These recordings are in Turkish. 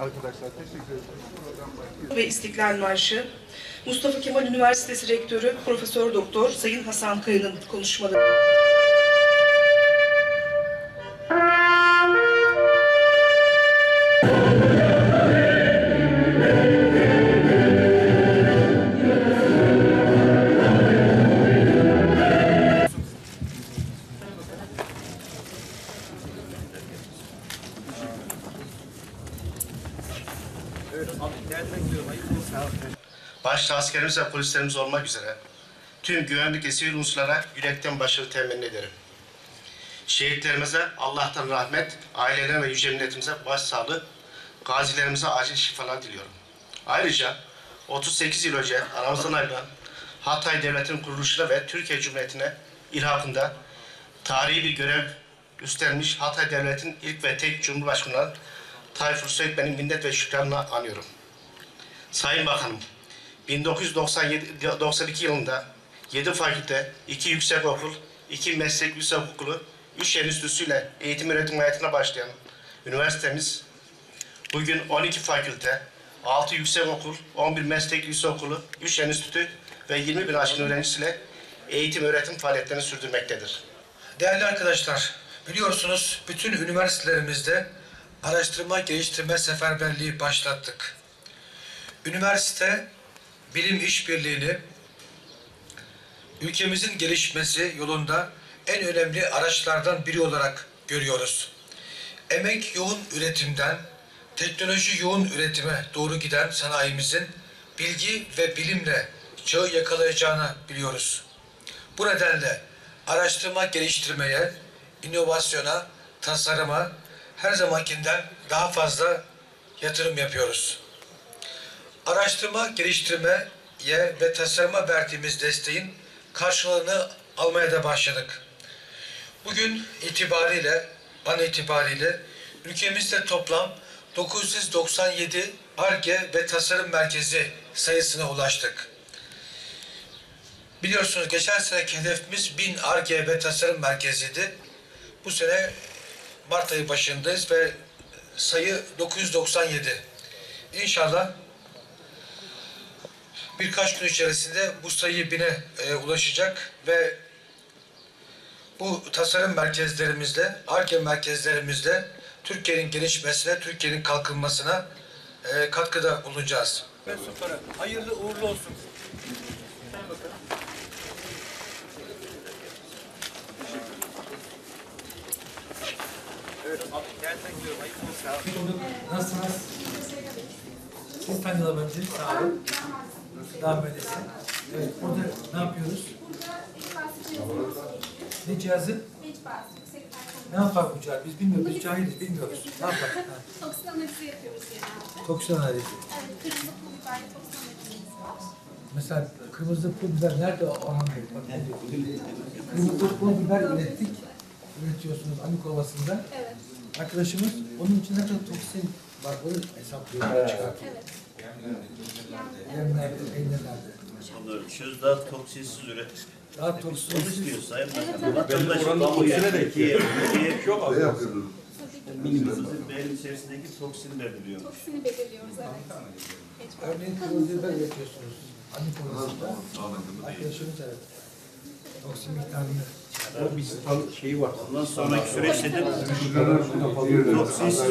Arkadaşlar teşekkür ederim. Ve İstiklal Marşı, Mustafa Kemal Üniversitesi Rektörü Profesör Doktor Sayın Hasan Kaya'nın konuşmaları. Başta askerimiz ve polislerimiz olmak üzere tüm güvenlik ve sivil unsurlara yürekten başarı temenni ederim. Şehitlerimize Allah'tan rahmet, ailelerine ve yüce milletimize başsağlığı, gazilerimize acil şifalar diliyorum. Ayrıca 38 yıl önce aramızdan ayrılan Hatay Devleti'nin kuruluşuna ve Türkiye Cumhuriyeti'ne ilhakında tarihi bir görev üstlenmiş Hatay Devleti'nin ilk ve tek Cumhurbaşkanı Tayfur Söğütmen'in minnet ve şükranla anıyorum. Sayın Bakanım, 1992 yılında 7 fakülte, 2 yüksekokul, 2 meslek yüksekokulu, 3 enstitüsüyle eğitim öğretim hayatına başlayan üniversitemiz bugün 12 fakülte, 6 yüksekokul, 11 meslek yüksekokulu, 3 enstitü ve 20 bin aşkın öğrencisiyle eğitim öğretim faaliyetlerini sürdürmektedir. Değerli arkadaşlar, biliyorsunuz bütün üniversitelerimizde araştırma geliştirme seferberliği başlattık. Üniversite bilim işbirliğini ülkemizin gelişmesi yolunda en önemli araçlardan biri olarak görüyoruz. Emek yoğun üretimden teknoloji yoğun üretime doğru giden sanayimizin bilgi ve bilimle çağı yakalayacağını biliyoruz. Bu nedenle araştırma geliştirmeye, inovasyona, tasarıma her zamankinden daha fazla yatırım yapıyoruz. Araştırma geliştirmeye ve tasarıma verdiğimiz desteğin karşılığını almaya da başladık. Bugün itibariyle, an itibariyle ülkemizde toplam 997 ARGE ve tasarım merkezi sayısına ulaştık. Biliyorsunuz geçen seneki hedefimiz 1000 ARGE ve tasarım merkeziydi. Bu sene Mart ayı başındayız ve sayı 997. İnşallah birkaç gün içerisinde bu sayı bine e, ulaşacak ve bu tasarım merkezlerimizle, ARGE merkezlerimizle Türkiye'nin gelişmesine, Türkiye'nin kalkınmasına e, katkıda bulunacağız. mensupları hayırlı uğurlu olsun. Nasılsınız? Siz tanıyalım önce. Sağ olun. Daha böylesi. Evet, burada ne yapıyoruz? Ne cihazı? Ne yapar bu cihaz? Biz bilmiyoruz. Biz cahiliz, bilmiyoruz. Ne yapar? Ha, Toksin analizi yapıyoruz genelde. Toksin analizi. Evet, kırmızı pul biberle toksin analizimiz var. Mesela kırmızı pul biber nerede diyor? Kırmızı pul biber ürettik. Üretiyorsunuz Amik Ovası'nda. Evet, Arkadaşımız onun içinde ne kadar toksin var onu hesaplıyor. Çıkartıyor. evet. Yemlerde, peynirlerde. Onları söz daha toksinsiz üret. Daha Onu toksinsiz. istiyor Sayın Evet, Bakan. evet. Vatandaş Türkiye, ülkeye çok Ne yapıyoruz? Minimumumuzun beyin içerisindeki toksini belirliyor. Toksini belirliyoruz, evet. Örneğin biber üretiyorsunuz. Amik Ovası'nda. Arkadaşımız evet. Toksin miktarını. Ondan sonraki süreçte de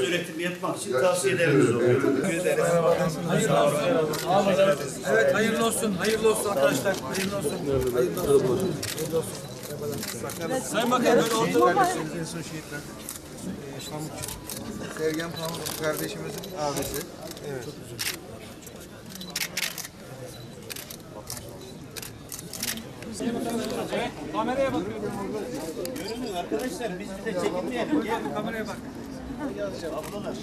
üretim yapmak için tavsiyelerimiz oluyor. Evet hayırlı olsun. Hayırlı olsun arkadaşlar. Hayırlı olsun. Hayırlı olsun. Hayırlı olsun. Sayın Bakan böyle ortada Sergen Pamuk kardeşimizin abisi. Evet. Kameraya bakıyorum. Görünün arkadaşlar biz bir de çekinmeyelim. Gel Kameraya bak. ablalar.